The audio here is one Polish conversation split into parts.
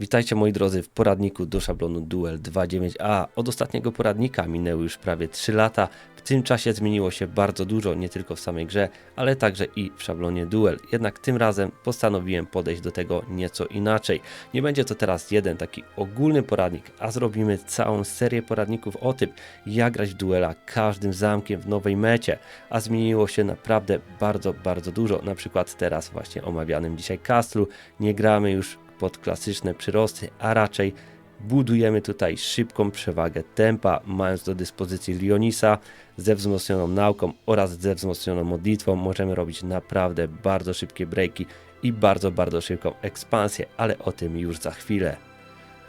Witajcie moi drodzy w poradniku do szablonu Duel 2.9a. Od ostatniego poradnika minęły już prawie 3 lata. W tym czasie zmieniło się bardzo dużo, nie tylko w samej grze, ale także i w szablonie Duel. Jednak tym razem postanowiłem podejść do tego nieco inaczej. Nie będzie to teraz jeden taki ogólny poradnik, a zrobimy całą serię poradników o tym, jak grać w duela każdym zamkiem w nowej mecie. A zmieniło się naprawdę bardzo, bardzo dużo. Na przykład teraz właśnie omawianym dzisiaj Castlu nie gramy już pod klasyczne przyrosty, a raczej budujemy tutaj szybką przewagę tempa, mając do dyspozycji Lionisa ze wzmocnioną nauką oraz ze wzmocnioną modlitwą. Możemy robić naprawdę bardzo szybkie breaki i bardzo, bardzo szybką ekspansję, ale o tym już za chwilę.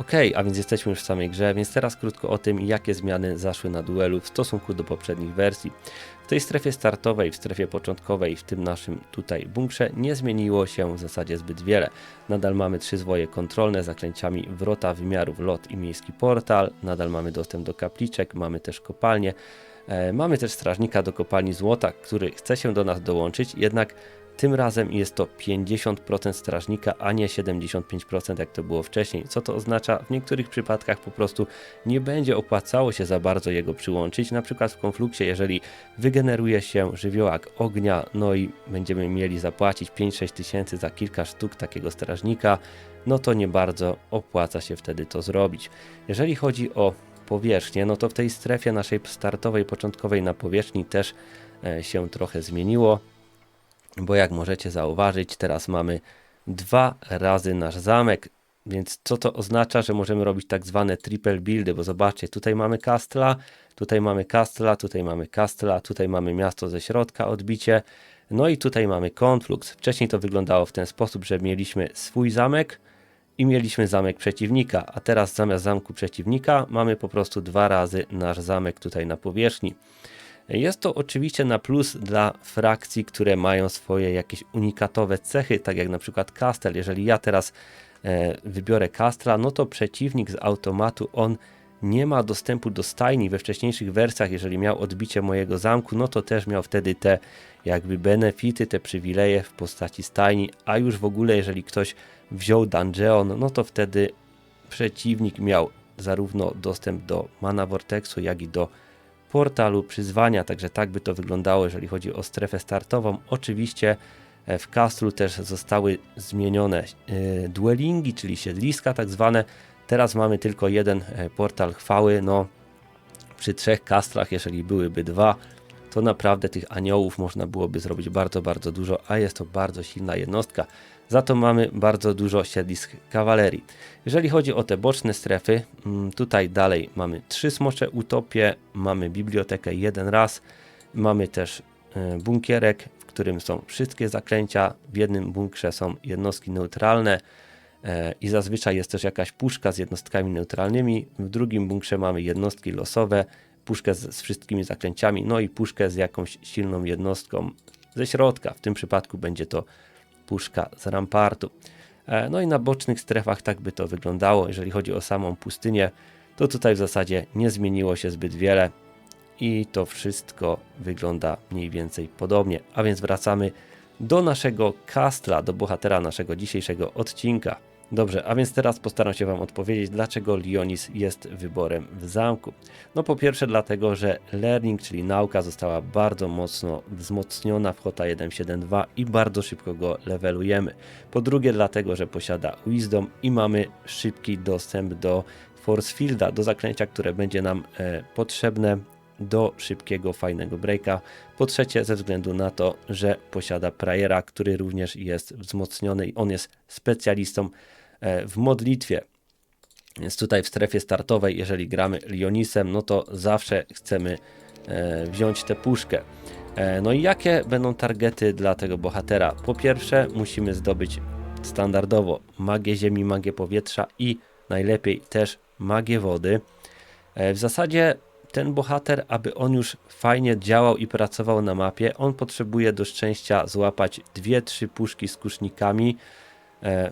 Ok, a więc jesteśmy już w samej grze, więc teraz krótko o tym, jakie zmiany zaszły na duelu w stosunku do poprzednich wersji. W tej strefie startowej, w strefie początkowej, w tym naszym tutaj bunkrze nie zmieniło się w zasadzie zbyt wiele. Nadal mamy trzy zwoje kontrolne z zaklęciami wrota wymiarów, lot i miejski portal. Nadal mamy dostęp do kapliczek, mamy też kopalnię. E, mamy też strażnika do kopalni złota, który chce się do nas dołączyć, jednak tym razem jest to 50% strażnika, a nie 75% jak to było wcześniej. Co to oznacza? W niektórych przypadkach po prostu nie będzie opłacało się za bardzo jego przyłączyć. Na przykład w konflukcie, jeżeli wygeneruje się żywiołak ognia, no i będziemy mieli zapłacić 5-6 tysięcy za kilka sztuk takiego strażnika, no to nie bardzo opłaca się wtedy to zrobić. Jeżeli chodzi o powierzchnię, no to w tej strefie naszej startowej, początkowej na powierzchni też e, się trochę zmieniło bo jak możecie zauważyć, teraz mamy dwa razy nasz zamek, więc co to oznacza, że możemy robić tak zwane triple buildy, bo zobaczcie, tutaj mamy Kastla, tutaj mamy Kastla, tutaj mamy Kastla, tutaj mamy miasto ze środka, odbicie, no i tutaj mamy Conflux. Wcześniej to wyglądało w ten sposób, że mieliśmy swój zamek i mieliśmy zamek przeciwnika, a teraz zamiast zamku przeciwnika mamy po prostu dwa razy nasz zamek tutaj na powierzchni. Jest to oczywiście na plus dla frakcji, które mają swoje jakieś unikatowe cechy, tak jak na przykład Castle. Jeżeli ja teraz e, wybiorę Castra, no to przeciwnik z automatu on nie ma dostępu do stajni we wcześniejszych wersjach, jeżeli miał odbicie mojego zamku, no to też miał wtedy te jakby benefity, te przywileje w postaci stajni, a już w ogóle jeżeli ktoś wziął dungeon, no to wtedy przeciwnik miał zarówno dostęp do mana vortexu, jak i do portalu przyzwania, także tak by to wyglądało, jeżeli chodzi o strefę startową. Oczywiście e, w Castlu też zostały zmienione e, duelingi, czyli siedliska tak zwane. Teraz mamy tylko jeden e, portal chwały, no przy trzech kastrach, jeżeli byłyby dwa, to naprawdę tych aniołów można byłoby zrobić bardzo, bardzo dużo, a jest to bardzo silna jednostka. Za to mamy bardzo dużo siedlisk kawalerii. Jeżeli chodzi o te boczne strefy, mm, tutaj dalej mamy trzy smocze utopie, mamy bibliotekę jeden raz, mamy też e, bunkierek, w którym są wszystkie zaklęcia. W jednym bunkrze są jednostki neutralne e, i zazwyczaj jest też jakaś puszka z jednostkami neutralnymi. W drugim bunkrze mamy jednostki losowe, puszkę z, wszystkimi zaklęciami, no i puszkę z jakąś silną jednostką ze środka. W tym przypadku będzie to puszka z rampartu. E, no i na bocznych strefach tak by to wyglądało. Jeżeli chodzi o samą pustynię, to tutaj w zasadzie nie zmieniło się zbyt wiele i to wszystko wygląda mniej więcej podobnie. A więc wracamy do naszego kastla, do bohatera naszego dzisiejszego odcinka. Dobrze, a więc teraz postaram się Wam odpowiedzieć, dlaczego Lionis jest wyborem w zamku. No po pierwsze dlatego, że learning, czyli nauka została bardzo mocno wzmocniona w HOTA 1.7.2 i bardzo szybko go levelujemy. Po drugie dlatego, że posiada Wisdom i mamy szybki dostęp do Force Fielda, do zaklęcia, które będzie nam e, potrzebne do szybkiego, fajnego breaka. Po trzecie, ze względu na to, że posiada Prayera, który również jest wzmocniony i on jest specjalistą w modlitwie. Więc tutaj w strefie startowej, jeżeli gramy Lionisem, no to zawsze chcemy e, wziąć tę puszkę. E, no i jakie będą targety dla tego bohatera? Po pierwsze, musimy zdobyć standardowo magię ziemi, magię powietrza i najlepiej też magię wody. W zasadzie ten bohater, aby on już fajnie działał i pracował na mapie, on potrzebuje do szczęścia złapać dwie, trzy puszki z kusznikami, E,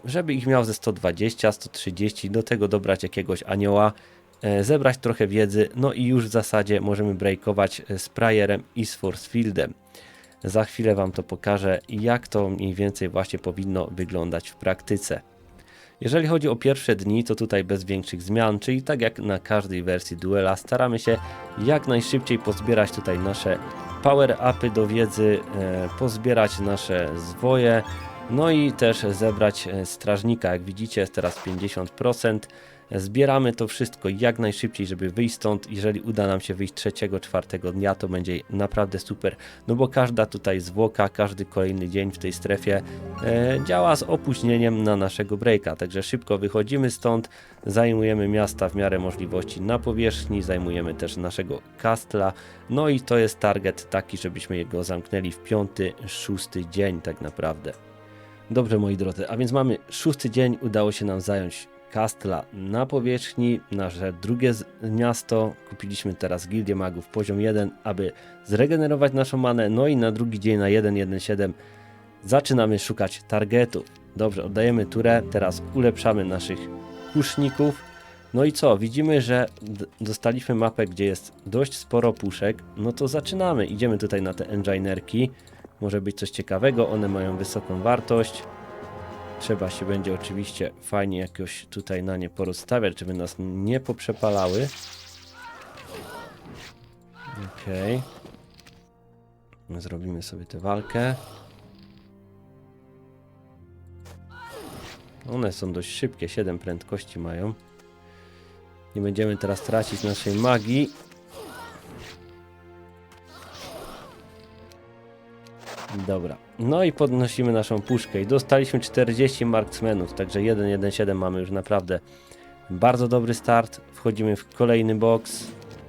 żeby ich miał ze 120, 130, do tego dobrać jakiegoś anioła, e, zebrać trochę wiedzy, no i już w zasadzie możemy breakować e, z Prayerem i z Forcefieldem. Za chwilę Wam to pokażę, jak to mniej więcej właśnie powinno wyglądać w praktyce. Jeżeli chodzi o pierwsze dni, to tutaj bez większych zmian, czyli tak jak na każdej wersji duela, staramy się jak najszybciej pozbierać tutaj nasze power-upy do wiedzy, e, pozbierać nasze zwoje, no i też zebrać e, strażnika. Jak widzicie, jest teraz 50%. Zbieramy to wszystko jak najszybciej, żeby wyjść stąd. Jeżeli uda nam się wyjść trzeciego, czwartego dnia, to będzie naprawdę super. No bo każda tutaj zwłoka, każdy kolejny dzień w tej strefie e, działa z opóźnieniem na naszego breaka. Także szybko wychodzimy stąd, zajmujemy miasta w miarę możliwości na powierzchni, zajmujemy też naszego kastla. No i to jest target taki, żebyśmy jego zamknęli w piąty, szósty dzień tak naprawdę. Dobrze, moi drodzy, a więc mamy szósty dzień, udało się nam zająć Kastla na powierzchni, nasze drugie miasto. Kupiliśmy teraz Gildię Magów poziom 1, aby zregenerować naszą manę. No i na drugi dzień na 1.1.7 zaczynamy szukać targetów. Dobrze, oddajemy turę, teraz ulepszamy naszych kuszników. No i co? Widzimy, że dostaliśmy mapę, gdzie jest dość sporo puszek. No to zaczynamy. Idziemy tutaj na te engineerki. Może być coś ciekawego, one mają wysoką wartość. Trzeba się będzie oczywiście fajnie jakoś tutaj na nie porozstawiać, żeby nas nie poprzepalały. Okej. Zrobimy sobie tę walkę. One są dość szybkie, 7 prędkości mają. Nie będziemy teraz tracić naszej magii. Dobra. No i podnosimy naszą puszkę i dostaliśmy 40 marksmenów, także 1-1-7 mamy już naprawdę bardzo dobry start. Wchodzimy w kolejny box.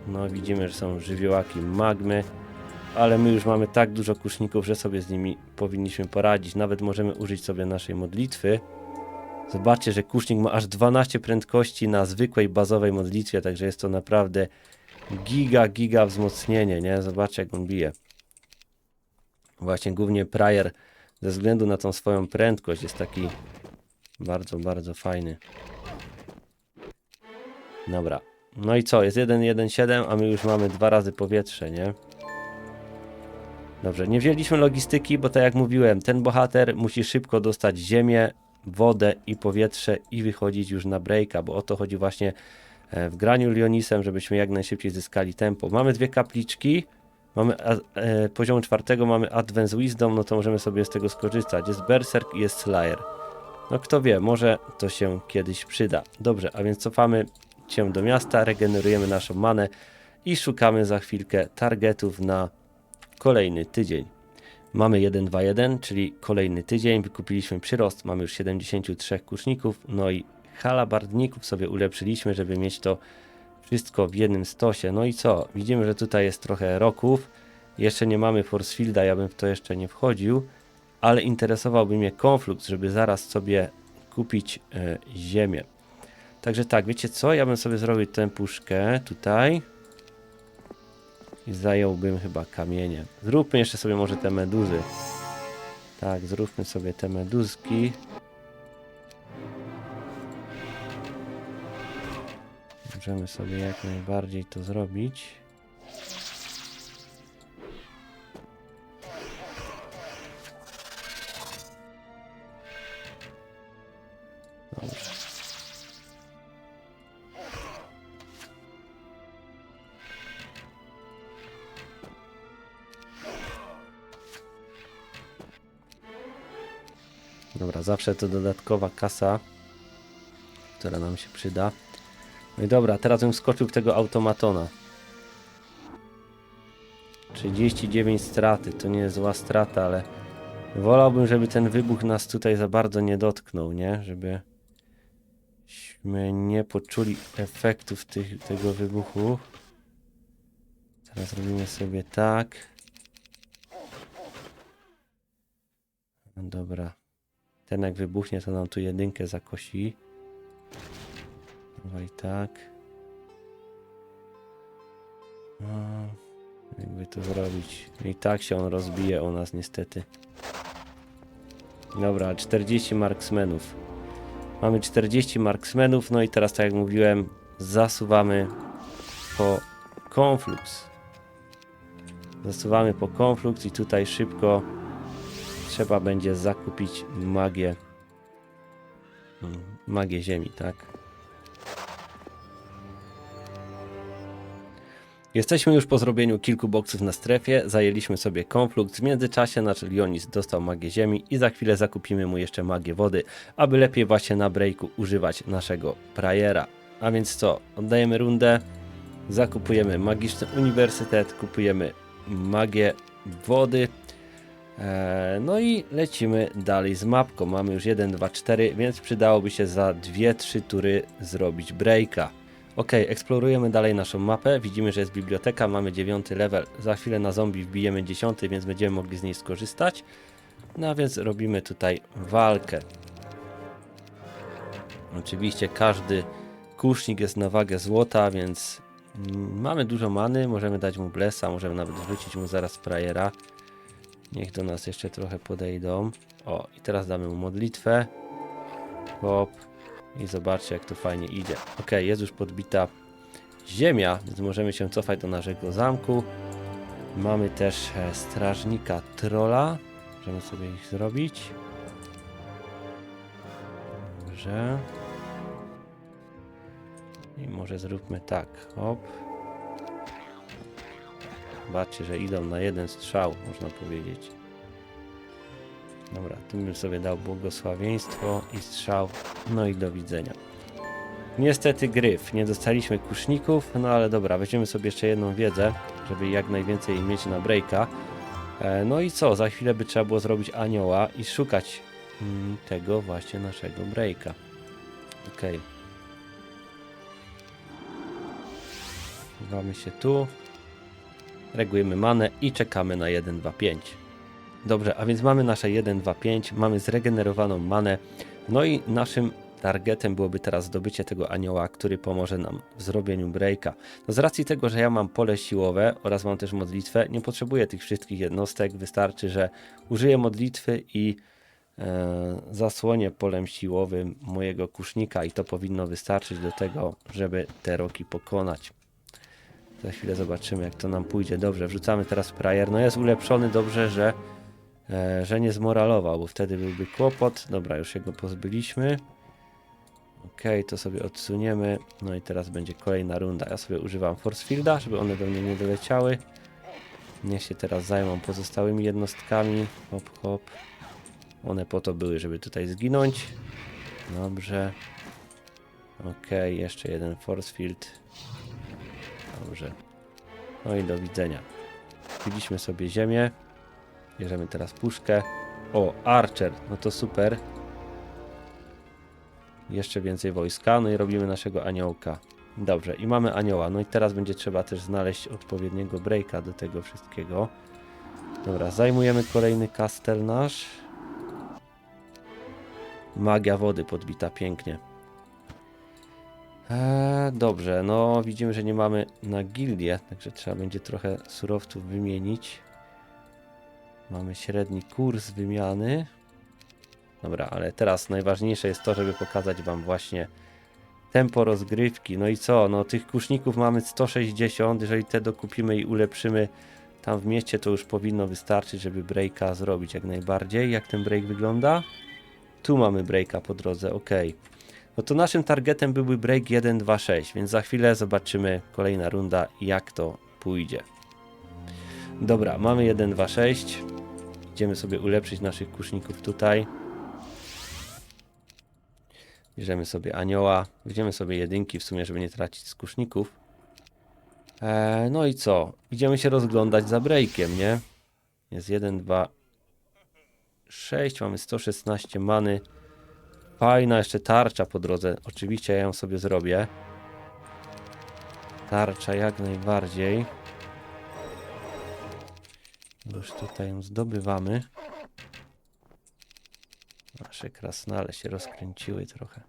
No widzimy, że są żywiołaki magmy, ale my już mamy tak dużo kuszników, że sobie z nimi powinniśmy poradzić. Nawet możemy użyć sobie naszej modlitwy. Zobaczcie, że kusznik ma aż 12 prędkości na zwykłej bazowej modlitwie, także jest to naprawdę giga, giga wzmocnienie, nie? Zobaczcie jak on bije. Właśnie głównie Prior ze względu na tą swoją prędkość jest taki bardzo, bardzo fajny. Dobra. No i co? Jest 1.1.7, a my już mamy dwa razy powietrze, nie? Dobrze, nie wzięliśmy logistyki, bo tak jak mówiłem, ten bohater musi szybko dostać ziemię, wodę i powietrze i wychodzić już na breaka, bo o to chodzi właśnie e, w graniu Lionisem, żebyśmy jak najszybciej zyskali tempo. Mamy dwie kapliczki, mamy e, poziom czwartego, mamy Advance Wisdom, no to możemy sobie z tego skorzystać. Jest Berserk i jest Slayer. No kto wie, może to się kiedyś przyda. Dobrze, a więc cofamy się do miasta, regenerujemy naszą manę i szukamy za chwilkę targetów na kolejny tydzień. Mamy 1-2-1, czyli kolejny tydzień. Wykupiliśmy przyrost, mamy już 73 kuszników, no i halabardników sobie ulepszyliśmy, żeby mieć to wszystko w jednym stosie. No i co? Widzimy, że tutaj jest trochę roków. Jeszcze nie mamy Forcefielda, ja bym w to jeszcze nie wchodził, ale interesowałby mnie Conflux, żeby zaraz sobie kupić e, ziemię. Także tak, wiecie co? Ja bym sobie zrobił tę puszkę tutaj. I zająłbym chyba kamienie. Zróbmy jeszcze sobie może te meduzy. Tak, zróbmy sobie te meduzki. Możemy sobie jak najbardziej to zrobić. Dobra, zawsze to dodatkowa kasa, która nam się przyda. No i dobra, teraz bym skoczył w tego automatona. 39 straty, to nie jest zła strata, ale wolałbym, żeby ten wybuch nas tutaj za bardzo nie dotknął, nie? Żebyśmy nie poczuli efektów tych, tego wybuchu. Teraz robimy sobie tak. Dobra. Ten jak wybuchnie, to nam tu jedynkę zakosi. Dawaj tak. No, jakby to zrobić. I tak się on rozbije o nas niestety. Dobra, 40 marksmenów. Mamy 40 marksmenów, no i teraz tak jak mówiłem, zasuwamy po Conflux. Zasuwamy po Conflux i tutaj szybko trzeba będzie zakupić magię Magię ziemi, tak? Jesteśmy już po zrobieniu kilku boksów na strefie, zajęliśmy sobie konflukt, w międzyczasie nasz Lionis dostał magię ziemi i za chwilę zakupimy mu jeszcze magię wody, aby lepiej właśnie na breaku używać naszego prajera. A więc co, oddajemy rundę, zakupujemy magiczny uniwersytet, kupujemy magię wody, Eee, No i lecimy dalej z mapką. Mamy już 1, 2, 4, więc przydałoby się za 2-3 tury zrobić breaka. Ok, eksplorujemy dalej naszą mapę. Widzimy, że jest biblioteka, mamy 9 level. Za chwilę na zombie wbijemy 10, więc będziemy mogli z niej skorzystać. No a więc robimy tutaj walkę. Oczywiście każdy kusznik jest na wagę złota, więc mamy dużo many. Możemy dać mu blesa, możemy nawet wrzucić mu zaraz frajera. Niech do nas jeszcze trochę podejdą. O, i teraz damy mu modlitwę. Hop. I zobaczcie, jak to fajnie idzie. Ok, jest już podbita ziemia, więc możemy się cofać do naszego zamku. Mamy też e, strażnika trola. Możemy sobie ich zrobić. Dobrze. I może zróbmy tak. Hop. Zobaczcie, że idą na jeden strzał, można powiedzieć. Dobra, tym bym sobie dał błogosławieństwo i strzał. No i do widzenia. Niestety gryf, nie dostaliśmy kuszników, no ale dobra, weźmiemy sobie jeszcze jedną wiedzę, żeby jak najwięcej mieć na breaka. E, no i co, za chwilę by trzeba było zrobić anioła i szukać mm, tego właśnie naszego breaka. Okej. Chowamy się tu. Regulujemy manę i czekamy na 1, 2, 5. Dobrze, a więc mamy nasze 1, 2, 5, mamy zregenerowaną manę. No i naszym targetem byłoby teraz zdobycie tego anioła, który pomoże nam w zrobieniu breaka. No z racji tego, że ja mam pole siłowe oraz mam też modlitwę, nie potrzebuję tych wszystkich jednostek, wystarczy, że użyję modlitwy i e, zasłonię polem siłowym mojego kusznika i to powinno wystarczyć do tego, żeby te roki pokonać. Za chwilę zobaczymy, jak to nam pójdzie. Dobrze, wrzucamy teraz prayer. No jest ulepszony dobrze, że, że nie zmoralował, bo wtedy byłby kłopot. Dobra, już się go pozbyliśmy. Ok, to sobie odsuniemy. No i teraz będzie kolejna runda. Ja sobie używam force fielda, żeby one do mnie nie doleciały. Niech się teraz zajmą pozostałymi jednostkami. Hop, hop. One po to były, żeby tutaj zginąć. Dobrze. Ok, jeszcze jeden force field. Dobrze. No i do widzenia. Kupiliśmy sobie ziemię. Bierzemy teraz puszkę. O, Archer. No to super. Jeszcze więcej wojska. No i robimy naszego aniołka. Dobrze, i mamy anioła. No i teraz będzie trzeba też znaleźć odpowiedniego breaka do tego wszystkiego. Dobra, zajmujemy kolejny kastel nasz. Magia wody podbita pięknie. Eee, dobrze, no widzimy, że nie mamy na gildię, także trzeba będzie trochę surowców wymienić. Mamy średni kurs wymiany. Dobra, ale teraz najważniejsze jest to, żeby pokazać Wam właśnie tempo rozgrywki. No i co? No tych kuszników mamy 160. Jeżeli te dokupimy i ulepszymy tam w mieście, to już powinno wystarczyć, żeby breaka zrobić jak najbardziej. Jak ten break wygląda? Tu mamy breaka po drodze, ok. No to naszym targetem byłby break 1, 2, 6, więc za chwilę zobaczymy kolejna runda, jak to pójdzie. Dobra, mamy 1, 2, 6. Idziemy sobie ulepszyć naszych kuszników tutaj. Bierzemy sobie anioła. Weźmiemy sobie jedynki w sumie, żeby nie tracić z kuszników. Eee, no i co? Idziemy się rozglądać za breakiem, nie? Jest 1, 2, 6. Mamy 116 many. Fajna jeszcze tarcza po drodze. Oczywiście ja ją sobie zrobię. Tarcza jak najbardziej. Już tutaj ją zdobywamy. Nasze krasnale się rozkręciły trochę.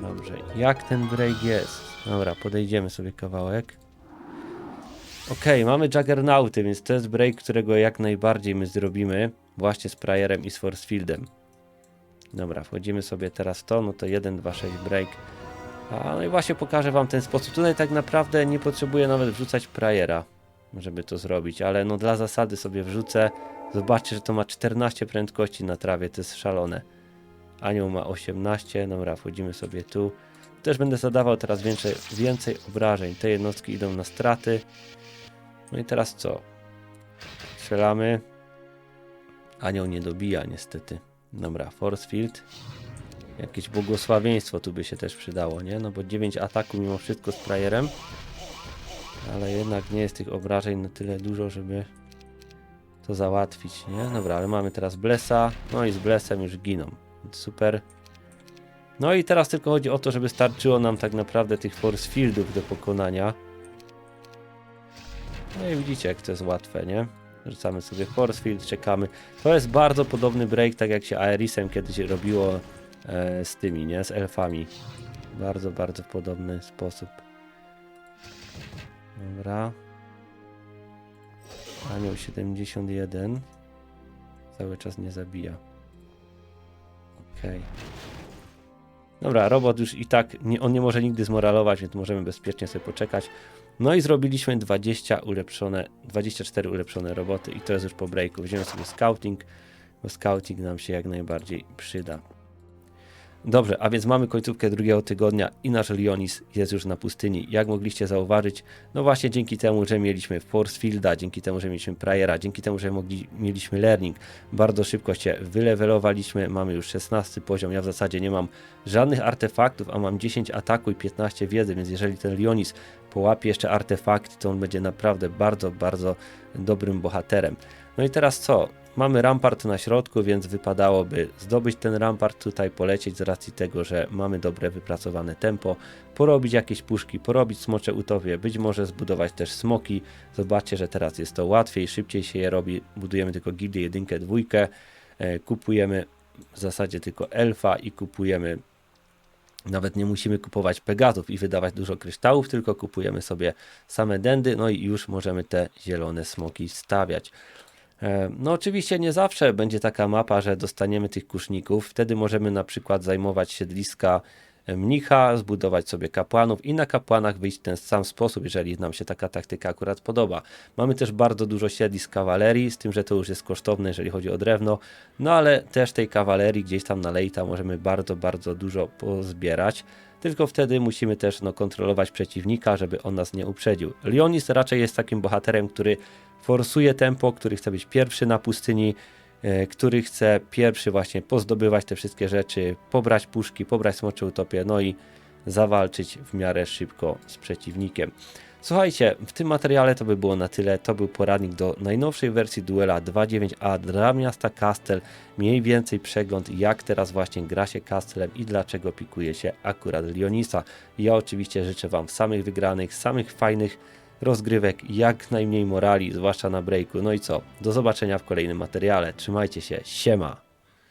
Dobrze, jak ten break jest? Dobra, podejdziemy sobie kawałek. Okej, mamy Juggernauty, więc to jest break, którego jak najbardziej my zrobimy. Właśnie z Prayerem i z Forcefieldem. Dobra, wchodzimy sobie teraz to, no to 1, 2, 6 break. A no i właśnie pokażę wam ten sposób. Tutaj tak naprawdę nie potrzebuję nawet wrzucać Prayera, żeby to zrobić, ale no dla zasady sobie wrzucę. Zobaczcie, że to ma 14 prędkości na trawie, to jest szalone. Anioł ma 18, dobra, wchodzimy sobie tu. Też będę zadawał teraz więcej, więcej obrażeń. Te jednostki idą na straty. No i teraz co? Strzelamy. Anioł nie dobija niestety. Dobra, Force Field. Jakieś błogosławieństwo tu by się też przydało, nie? No bo 9 ataku mimo wszystko z frajerem. Ale jednak nie jest tych obrażeń na tyle dużo, żeby to załatwić, nie? Dobra, ale mamy teraz Blessa. No i z Blessem już giną. Super. No i teraz tylko chodzi o to, żeby starczyło nam tak naprawdę tych force fieldów do pokonania. No i widzicie, jak to jest łatwe, nie? Rzucamy sobie force field, czekamy. To jest bardzo podobny break, tak jak się Aerisem kiedyś robiło e, z tymi, nie? Z elfami. Bardzo, bardzo podobny sposób. Dobra. Anioł 71. Cały czas nie zabija. Okej. Dobra, robot już i tak, nie, on nie może nigdy zmoralować, więc możemy bezpiecznie sobie poczekać. No i zrobiliśmy 20 ulepszone, 24 ulepszone roboty i to jest już po breaku. Wziąłem sobie scouting, bo scouting nam się jak najbardziej przyda. Dobrze, a więc mamy końcówkę drugiego tygodnia i nasz Lionis jest już na pustyni. Jak mogliście zauważyć, no właśnie dzięki temu, że mieliśmy Force Fielda, dzięki temu, że mieliśmy Priera, dzięki temu, że mogli, mieliśmy Learning, bardzo szybko się wylewelowaliśmy, mamy już 16 poziom, ja w zasadzie nie mam żadnych artefaktów, a mam 10 ataku i 15 wiedzy, więc jeżeli ten Lionis połapie jeszcze artefakty, to on będzie naprawdę bardzo, bardzo dobrym bohaterem. No i teraz co? Mamy rampart na środku, więc wypadałoby zdobyć ten rampart tutaj, polecieć z racji tego, że mamy dobre wypracowane tempo, porobić jakieś puszki, porobić smocze utopie, być może zbudować też smoki. Zobaczcie, że teraz jest to łatwiej, szybciej się je robi. Budujemy tylko gildię jedynkę, dwójkę, e, kupujemy w zasadzie tylko elfa i kupujemy nawet nie musimy kupować Pegazów i wydawać dużo kryształów, tylko kupujemy sobie same dendy, no i już możemy te zielone smoki stawiać. E, No oczywiście nie zawsze będzie taka mapa, że dostaniemy tych kuszników. Wtedy możemy na przykład zajmować siedliska e, mnicha, zbudować sobie kapłanów i na kapłanach wyjść w ten sam sposób, jeżeli nam się taka taktyka akurat podoba. Mamy też bardzo dużo siedlisk kawalerii, z tym, że to już jest kosztowne, jeżeli chodzi o drewno, no ale też tej kawalerii gdzieś tam na lejta możemy bardzo, bardzo dużo pozbierać. Tylko wtedy musimy też no, kontrolować przeciwnika, żeby on nas nie uprzedził. Leonis raczej jest takim bohaterem, który forsuje tempo, który chce być pierwszy na pustyni, e, który chce pierwszy właśnie pozdobywać te wszystkie rzeczy, pobrać puszki, pobrać smocze utopie, no i zawalczyć w miarę szybko z przeciwnikiem. Słuchajcie, w tym materiale to by było na tyle. To był poradnik do najnowszej wersji Duela 2.9a dla miasta Castle. Mniej więcej przegląd, jak teraz właśnie gra się Castlem i dlaczego pikuje się akurat Lionisa. Ja oczywiście życzę Wam samych wygranych, samych fajnych rozgrywek, jak najmniej morali, zwłaszcza na breaku. No i co? Do zobaczenia w kolejnym materiale. Trzymajcie się. Siema!